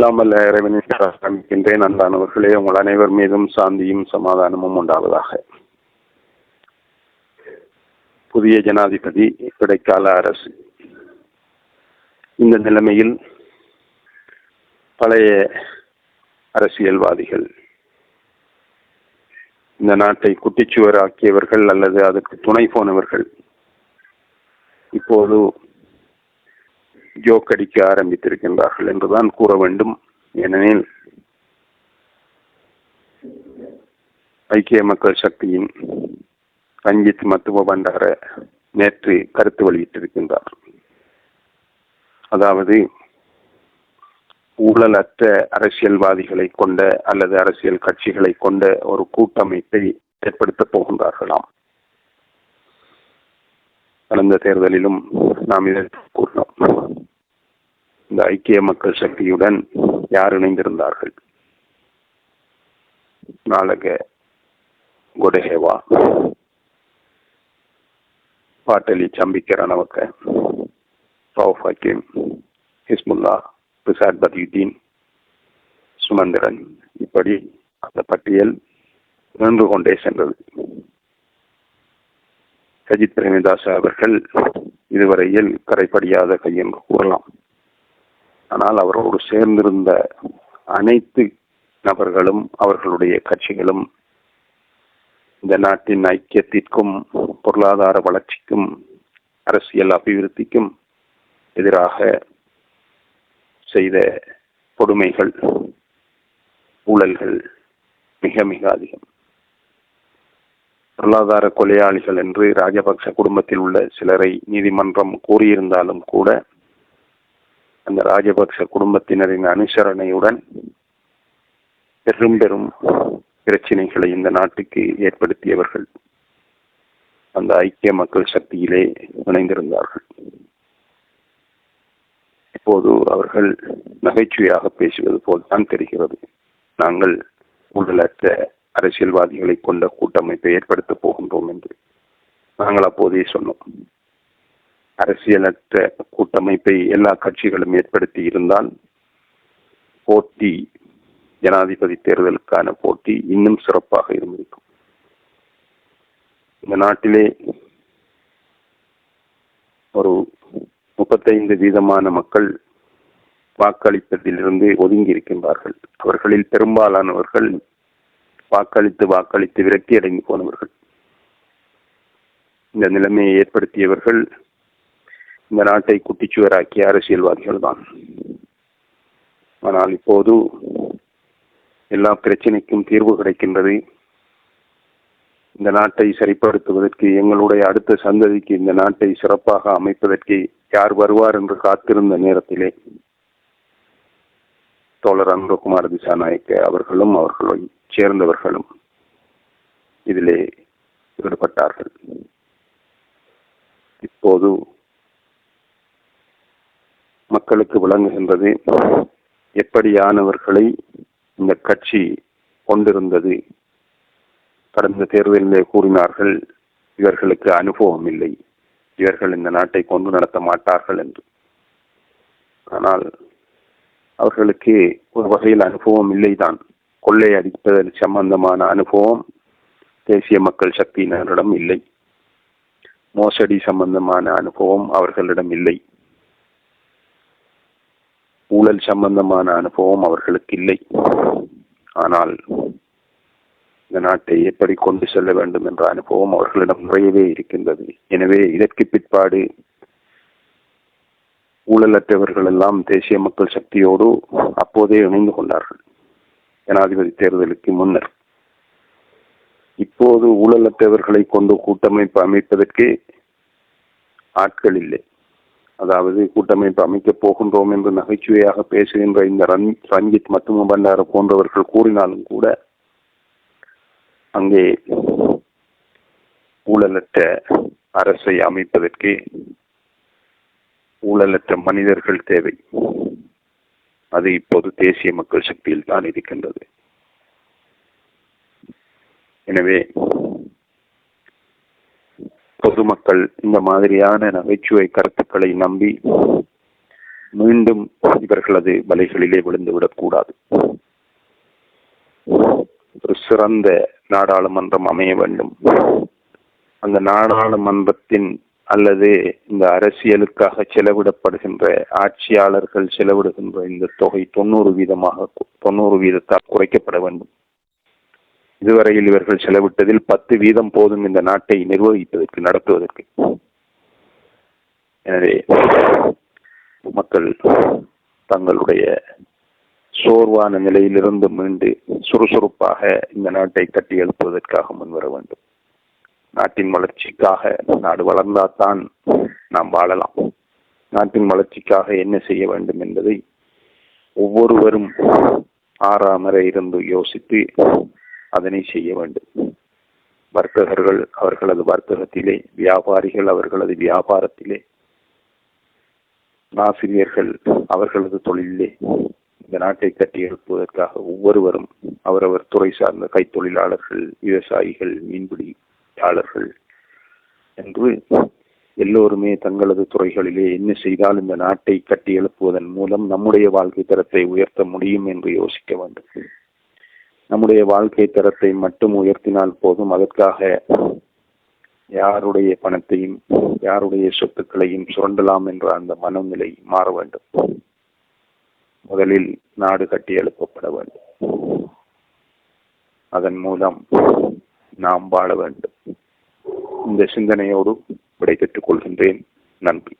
இல்லாமல் இறைவனை ஆரம்பிக்கின்றேன் அன்பானவர்களே உங்கள் அனைவர் மீதும் சாந்தியும் சமாதானமும் உண்டாவதாக. புதிய ஜனாதிபதி இடைக்கால அரசு. இந்த நிலைமையில் பழைய அரசியல்வாதிகள் இந்த நாட்டை குட்டிச்சுவராக்கியவர்கள் அல்லது அதற்கு துணை போனவர்கள் இப்போது ஜோக்கடிக்க ஆரம்பித்திருக்கின்றார்கள் என்றுதான் கூற வேண்டும். ஏனெனில் ஐக்கிய மக்கள் சக்தியின் ரஞ்சித் மத்துவ பண்டார நேற்று கருத்து வெளியிட்டிருக்கின்றார். அதாவது ஊழலற்ற அரசியல்வாதிகளை கொண்ட அல்லது அரசியல் கட்சிகளை கொண்ட ஒரு கூட்டமைப்பை ஏற்படுத்தப் போகின்றார்களாம். கடந்த தேர்தலிலும் நாம் இதை கூறினோம். இந்த ஐக்கிய மக்கள் சக்தியுடன் யார் இணைந்திருந்தார்கள்? நாளக கொடஹேவா பாட்டலி சம்பிக்க ரணவக்க ரவுஃப் ஹக்கீம் ஹிஸ்முல்லா பிரசாத் பதியுதீன் சுமந்திரன். இப்படி அந்த பட்டியல் நின்று கொண்டே சென்றது. சஜித் பிரேமிதாஸ் அவர்கள் இதுவரையில் கரைப்படியாத கை என்று கூறலாம். ஆனால் அவரோடு சேர்ந்திருந்த அனைத்து நபர்களும் அவர்களுடைய கட்சிகளும் இந்த நாட்டின் ஐக்கியத்திற்கும் பொருளாதார வளர்ச்சிக்கும் அரசியல் அபிவிருத்திக்கும் எதிராக செய்த கொடுமைகள் ஊழல்கள் மிக மிக அதிகம். பொருளாதார கொலையாளிகள் என்று ராஜபக்ச குடும்பத்தில் உள்ள சிலரை நீதிமன்றம் கூறியிருந்தாலும் கூட அந்த ராஜபக்ச குடும்பத்தினரின் அனுசரணையுடன் பெரும் பெரும் பிரச்சனைகளை இந்த நாட்டுக்கு ஏற்படுத்தியவர்கள். அந்த ஐக்கிய மக்கள் சக்தியிலே இணைந்திருந்தார்கள். இப்போது அவர்கள் நகைச்சுவையாக பேசுவது போல் தான் தெரிகிறது. நாங்கள் ஊழலற்ற அரசியல்வாதிகளை கொண்ட கூட்டமைப்பை ஏற்படுத்தப் போகின்றோம் என்று நாங்கள் அப்போதே சொன்னோம். அரசியலற்ற கூட்டமைப்பை எல்லா கட்சிகளும் ஏற்படுத்தி இருந்தால் போட்டி ஜனாதிபதி தேர்தலுக்கான போட்டி இன்னும் சிறப்பாக இருந்திருக்கும். இந்த நாட்டிலே ஒரு முப்பத்தைந்து வீதமான மக்கள் வாக்களிப்பதிலிருந்து ஒதுங்கி இருக்கின்றார்கள் அவர்களில் பெரும்பாலானவர்கள் வாக்களித்து வாக்களித்து விரக்தி அடங்கி போனவர்கள். இந்த நிலைமையை ஏற்படுத்தியவர்கள் இந்த நாட்டை குட்டிச்சுவராக்கிய அரசியல்வாதிகள் தான் ஆனால் இப்போது எல்லா பிரச்சனைக்கும் தீர்வு கிடைக்கின்றது. இந்த நாட்டை சரிப்படுத்துவதற்கு எங்களுடைய அடுத்த சந்ததிக்கு இந்த நாட்டை சிறப்பாக அமைப்பதற்கு யார் வருவார் என்று காத்திருந்த நேரத்திலே தோழர் அனுரகுமார் திசாநாயக்க அவர்களும் அவர்களை சேர்ந்தவர்களும் இதிலே ஈடுபட்டார்கள். இப்போது மக்களுக்கு விளங்குகின்றது. எப்படியானவர்களை இந்த கட்சி கொண்டிருந்தது? கடந்த தேர்தலிலே கூறினார்கள் இவர்களுக்கு அனுபவம் இல்லை. இவர்கள் இந்த நாட்டை கொண்டு நடத்த மாட்டார்கள் என்று. ஆனால் அவர்களுக்கு ஒரு வகையில் அனுபவம் இல்லைதான். கொள்ளை அடிப்பதற்கு சம்பந்தமான அனுபவம் தேசிய மக்கள் சக்தியினரிடம் இல்லை. மோசடி சம்பந்தமான அனுபவம் அவர்களிடம் இல்லை. ஊழல் சம்பந்தமான அனுபவம் அவர்களுக்கு இல்லை. ஆனால் இந்த நாட்டை எப்படி கொண்டு செல்ல வேண்டும் என்ற அனுபவம் அவர்களிடம் நிறையவே இருக்கின்றது. எனவே இதற்கு பிற்பாடு ஊழலற்றவர்கள் எல்லாம் தேசிய மக்கள் சக்தியோடு அப்போதே இணைந்து கொண்டார்கள். ஜனாதிபதி தேர்தலுக்கு முன்னர். இப்போது ஊழலற்றவர்களை கொண்டு கூட்டமைப்பு அமைப்பதற்கு ஆட்கள் இல்லை. அதாவது கூட்டமைப்பு அமைக்கப் போகின்றோம் என்று நகைச்சுவையாக பேசுகின்ற இந்த ரன் ரஞ்சித் மற்றும் பண்டார போன்றவர்கள் கூறினாலும் கூட அங்கே ஊழலற்ற அரசை அமைப்பதற்கு ஊழலற்ற மனிதர்கள் தேவை. அது இப்போது தேசிய மக்கள் சக்தியில் தான் இருக்கின்றது. எனவே பொதுமக்கள் இந்த மாதிரியான நகைச்சுவை கருத்துக்களை நம்பி மீண்டும் இவர்களது வலைகளிலே விழுந்துவிடக்கூடாது ஒரு சிறந்த நாடாளுமன்றம் அமைய வேண்டும். அந்த நாடாளுமன்றத்தின் அல்லது இந்த அரசியலுக்காக செலவிடப்படுகின்ற ஆட்சியாளர்கள் செலவிடுகின்ற இந்த தொகை தொண்ணூறு வீதமாக தொண்ணூறு வீதத்தால் குறைக்கப்பட வேண்டும். இதுவரையில் இவர்கள் செலவிட்டதில் பத்து வீதம் போதும் இந்த நாட்டை நிர்வகிப்பதற்கு நடத்துவதற்கு. எனவே மக்கள் தங்களுடைய சோர்வான நிலையிலிருந்து மீண்டு சுறுசுறுப்பாக இந்த நாட்டை கட்டி எழுப்புவதற்காக முன்வர வேண்டும். நாட்டின் வளர்ச்சிக்காக நாடு வளர்ந்தால்தான் நாம் வாழலாம். நாட்டின் வளர்ச்சிக்காக என்ன செய்ய வேண்டும் என்பதை ஒவ்வொருவரும் ஆறாமற இருந்து யோசித்து அதனை செய்ய வேண்டும். வர்த்தகர்கள் அவர்களது வர்த்தகத்திலே வியாபாரிகள் அவர்களது வியாபாரத்திலே ஆசிரியர்கள் அவர்களது தொழிலே இந்த நாட்டை கட்டி எழுப்புவதற்காக ஒவ்வொருவரும் அவரவர் துறை சார்ந்த கைத்தொழிலாளர்கள் விவசாயிகள் மீன்பிடியாளர்கள் என்று எல்லோருமே தங்களது துறைகளிலே என்ன செய்தால் இந்த நாட்டை கட்டி எழுப்புவதன் மூலம் நம்முடைய வாழ்க்கை தரத்தை உயர்த்த முடியும் என்று யோசிக்க வேண்டும். நம்முடைய வாழ்க்கை தரத்தை மட்டும் உயர்த்தினால் போதும். அதற்காக யாருடைய பணத்தையும் யாருடைய சொத்துக்களையும் சுரண்டலாம் என்ற அந்த மனநிலை மாற வேண்டும். முதலில் நாடு கட்டி எழுப்பப்பட வேண்டும். அதன் மூலம் நாம் வாழ வேண்டும். இந்த சிந்தனையோடு விடை பெற்றுக் கொள்கின்றேன். நன்றி.